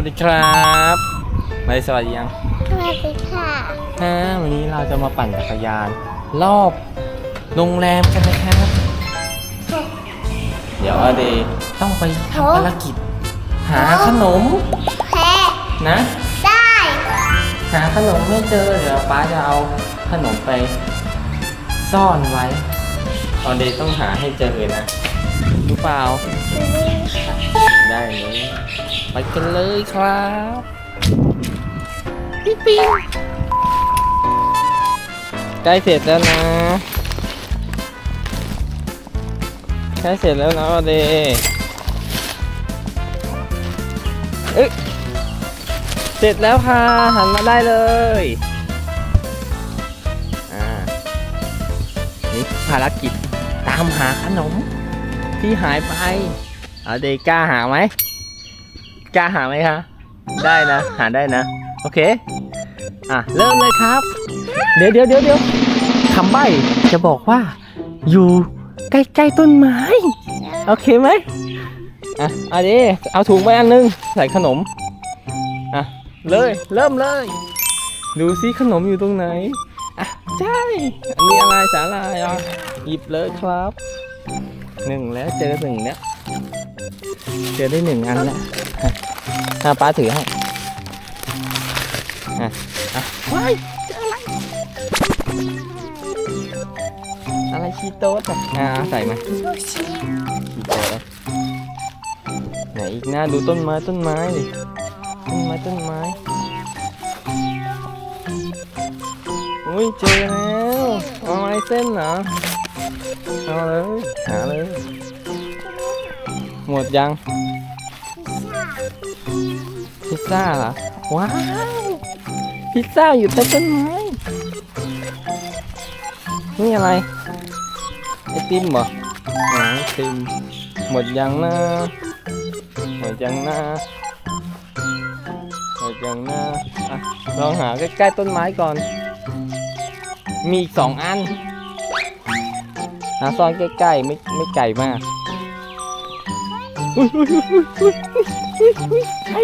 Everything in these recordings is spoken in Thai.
วัสดีครับไม่สวัสดียังสวัสดีค่ะฮะวันนี้เราจะมาปั่นจักรยาน รอบโรงแรมกันนะครับ เดี๋ยวอเดย์ต้องไปทำภารกิจ หาขนมแพ้นะ ได้ หาขนมไม่เจอ เดี๋ยวป้าจะเอาขนมไป ซ่อนไว้อเดย์ต้องหาให้เจอนะรู้เปล่าได้เลย ไปกันเลยครับปิ๊งปิ๊งใกล้เสร็จแล้วนะใกล้เสร็จแล้วนะอเดเอ้ยเสร็จแล้วค่ะ หันมาได้เลยอ่านี่ภารกิจตามหาขนมที่หายไปเอาเดกล้าหาไหม กล้าหาไหมคะ ได้นะ หาได้นะ โอเค อะ เริ่มเลยครับ เดี๋ยวเดี๋ยวเดี๋ยวเดี๋ยวคำใบ้จะบอกว่า อยู่ใกล้ๆต้นไม้ โอเคไหมอะเอาดิเอาถุงไปอันนึง ใส่ขนม อะ เลย เริ่มเลย ดูซิขนมอยู่ตรงไหน อะ ใช่ อันนี้อะไรสาลายอะหยิบเลยครับ หนึ่งแล้วเจอหนึ่งแล้วเจอได้หนึ่งอันแล้ว อะอะป้าถือให้อะอะว้ายเจออะไรอะไรชีโต๊ดอะอะเอาใส่มาลูกชิ้นชีโต๊ดไหนอีกนะดูต้นไม้ต้นไม้ดิต้นไม้ต้นไม้อุ้ยเจอแล้วเอาไม้เส้นเหรอเอาเลยหาเลยหมดยัง พิซซ่าเหรอ ว้าว พิซซ่าอยู่ใต้ต้นไม้ นี่อะไร ไอติมเหรออ๋อไอติม หมดยังนะ หมดยังนะหมดยังนะอะลองหาใกล้ๆต้นไม้ก่อน มีอีกสองอัน หาซ่อนใกล้ๆไม่ไม่ไกลมากใช่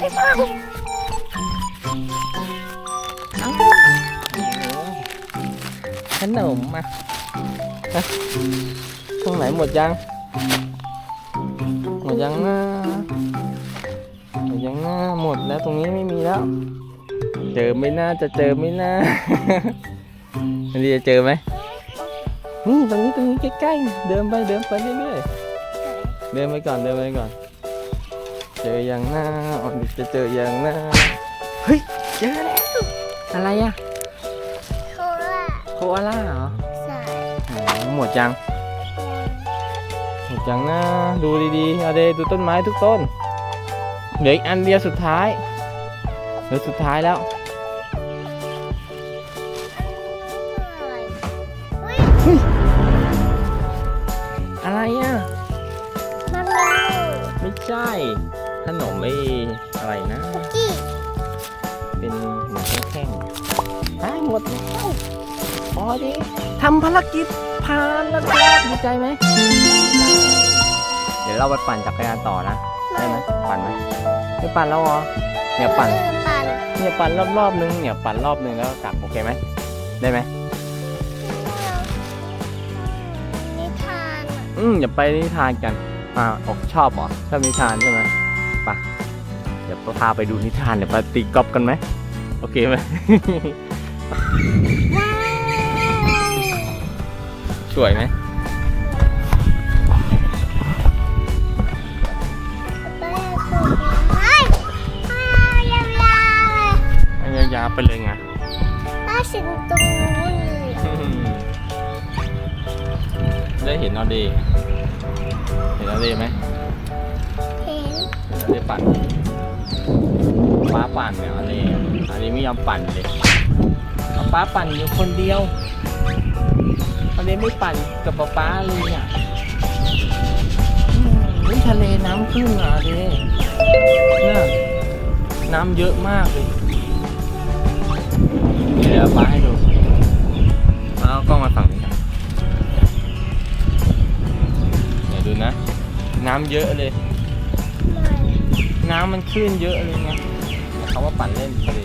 เปล่าใช่เปล่าขนมมาตรงไหนหมดยัง หมดยังนะหมดยังนะหมดแล้วตรงนี้ไม่มีแล้ว เจอไม่น่าจะเจอไม่น่าอันนี้จะเจอไหมนี่ตรงนี้ตรงนี้ใกล้ๆเดินไปเดินไปเรื่อยๆเดินไปก่อนเดินไปก่อน เจออย่างหน้าอ๋อจะเจออย่างหน้าเฮ้ยเจอแล้วอะไรอะโคล่าโคอาล่าเหรอสายอ๋อหมดยังหมดยังนะดูดีๆเอาเดดูต้นไม้ทุกต้นเหลืออีกอันเดียวสุดท้ายเหลือสุดท้ายแล้วอะไรเฮ้ยอะไรอะมาแล้วไม่ใช่ ขนมไม่อะไรนะคุกกี้เป็นเหมือนแท่งๆได้หมดแล้วพอดีทำภารกิจผ่านแล้วครับดีใจไหมเดี๋ยวเราไปปั่นจักรยานต่อนะได้ไหมปั่นไหมไม่ปั่นแล้วเหรอเนี่ยปั่นปั่นเนี่ยปั่นรอบๆนึงเนี่ยปั่นรอบนึงแล้วก็กลับโอเคไหมได้ไหมนิทานอะอืมอย่าไปนิทานกันอ่าอกชอบเหรอชอบนิทานใช่ไหมไปะเดี๋ยวพาไปดูนิทานเดี๋ยวไปตีกอล์ฟกันไหมโอเคไหมว้าวสวยไหมแม่สุดเฮ้ยอ้าวยาวๆเลยให้ยาวๆไปเลยไงป้าสิงตรงนู้นเลยได้เห็นนอดีเห็นนอดีไหม เห็นเห็นนอดีปั่นป้าปั่นเนี่ยนอดีอันนี้ไม่ยอมปั่นเลยเอาป้าปั่นอยู่คนเดียวอันนี้ไม่ปั่นกับป๊าป้าเลยอะอืมนี่ทะเลน้ำขึ้นอะเด้น่ะน้ำเยอะมากเลยเดี๋ยวป้าให้ดูเอากล้องมาฝั่งนี้เดี๋ยวดูนะ น้ำเยอะเลยไม่ น้ำมันขึ้นเยอะเลยไงเขาว่าปั่นเล่นทะเล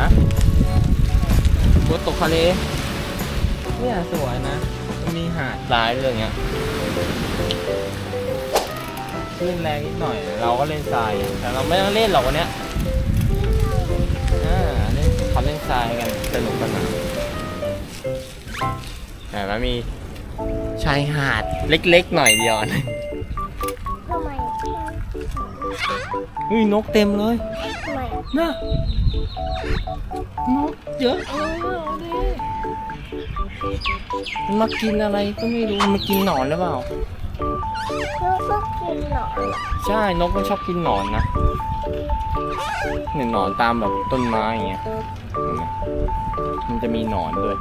ฮะบัวตกทะเลเนี่ยสวยนะมันมีหาดทรายด้วยอย่างเงี้ยคลื่นแรงนิดหน่อย เราก็เล่นทราย แต่เราไม่ต้องเล่นหรอกวันเนี้ยอ่าเล่นเขาเล่นทรายกันสนุกสนานแต่มันมีชายหาดเล็กๆหน่อยเดียวนะ เฮ้ยนกเต็มเลยทำไมนะนกเยอะเลยเอาดิมันมากินอะไรก็ไม่รู้มันมากินหนอนหรือเปล่าแล้วก็กินหนอนใช่นกมันชอบกินหนอนนะเนี่ยหนอนตามแบบต้นไม้อย่างเงี้ยเห็นไหมมันจะมีหนอนด้วย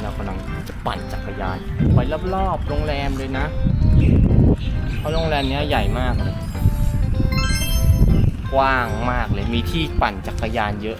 เรากำลังจะปั่นจักรยานไปรอบๆโรงแรมเลยนะ เพราะโรงแรมนี้ใหญ่มากเลย กว้างมากเลย มีที่ปั่นจักรยานเยอะ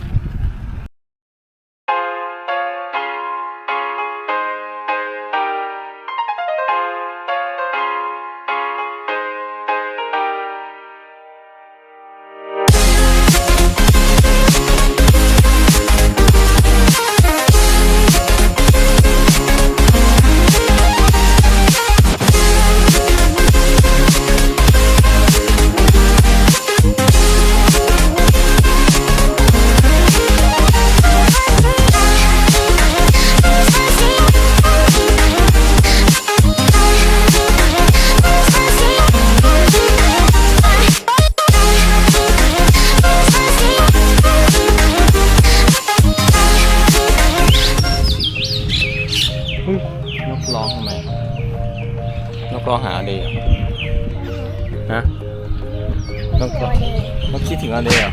คิดถึงอะไรอะ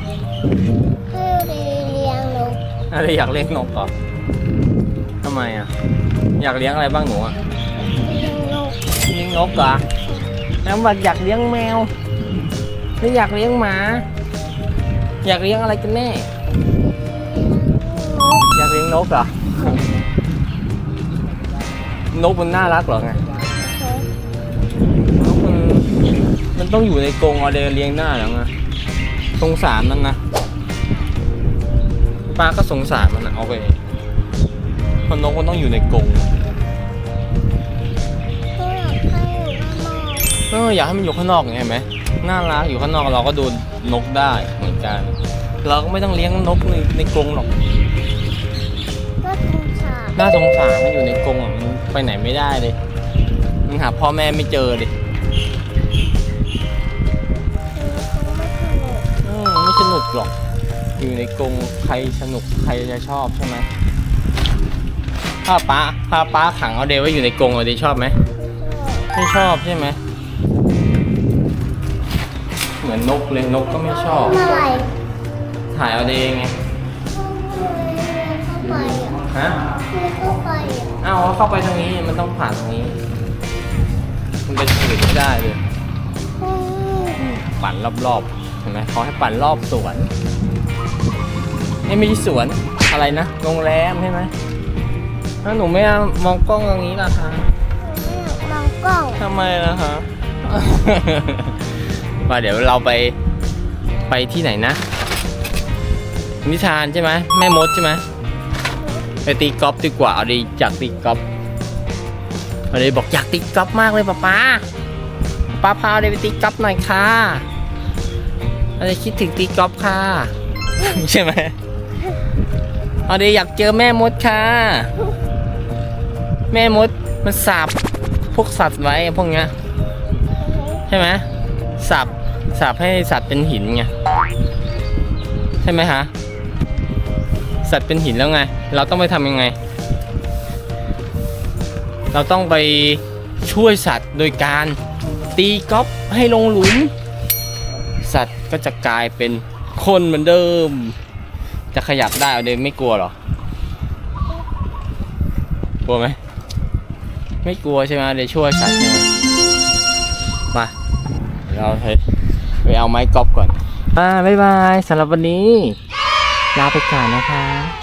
คือเลี้ยงนกอะไรอยากเลี้ยงนกเหรอทำไมอะ อยากเลี้ยงอะไรบ้างหนูอะเลี้ยงนกเลี้ยงนกเหรอแล้วบอกอยากเลี้ยงแมวหรืออยากเลี้ยงหมา อยากเลี้ยงอะไรกันแน่นกอยากเลี้ยงนกเหรอ นกมันน่ารักเหรอไงนกมันมันต้องอยู่ในกรงเอาเดเลี้ยงได้หรอไง สงสารมันนะป้าก็สงสารมันนะเอาไปเพราะนกมันต้องอยู่ในกรงก็อยากให้อยู่ข้างนอกเอออยากให้มันอยู่ข้างนอกไงเห็นไหมน่ารักอยู่ข้างนอกเราก็ดูนกได้เหมือนกัน เราก็ไม่ต้องเลี้ยงนกในในกรงหรอกก็สงสารน่าสงสารมันอยู่ในกรงอะมันไปไหนไม่ได้เลยมันหาพ่อแม่ไม่เจอเลย หรอก อยู่ในกรงใครสนุกใครจะชอบใช่ไหมถ้าป้าถ้าป้าขังเอาเดไว้อยู่ในกรงเอาเดชอบไหมไม่ชอบใช่ไหมเหมือนนกเลยนกก็ไม่ชอบเมื่อไหร่ถ่ายเอาเดไงเข้าไปอะฮะคือเข้าไปอะเอ้าเข้าไปทางนี้มันต้องผ่านตรงนี้ มันไปทางอื่นไม่ได้เลยอืมปั่นรอบๆ เห็นไหมเขาให้ปั่นรอบสวนนี่ไม่ใช่สวนอะไรนะโรงแรมใช่ไหมถ้าหนูไม่เอามองกล้องตรงนี้ล่ะคะไม่อยากมองกล้องทำไมล่ะคะมาเดี๋ยวเราไปไปที่ไหนนะ นิทานใช่ไหมแม่มดใช่ไหมไปตีกอล์ฟดีกว่าเอาดีอยากตีกอล์ฟเอาดีบอกอยากตีกอล์ฟมากเลยป้าป้าป้าพาเอาดีไปตีกอล์ฟหน่อยค่ะ เอาดีคิดถึงตีกอล์ฟค่ะ ใช่ไหมเอาดีอยากเจอแม่มดค่ะ แม่มดมันสาบพวกสัตว์ไว้พวกเนี้ยใช่ไหมสาบสาบให้สัตว์เป็นหินไงใช่ไหมฮะสัตว์เป็นหินแล้วไง เราต้องไปทำยังไง เราต้องไปช่วยสัตว์โดยการตีก๊อฟให้ลงหลุมสัตว์ ก็จะกลายเป็นคนเหมือนเดิม จะขยับได้เดิมไม่กลัวหรอ กลัวไหม ไม่กลัวใช่ไหมเดี๋ยวช่วยสัตว์ใช่ไหมมาเราไปเอาไม้กอบก่อนอ่าบ๊ายบายสำหรับวันนี้ ลาไปก่อนนะคะ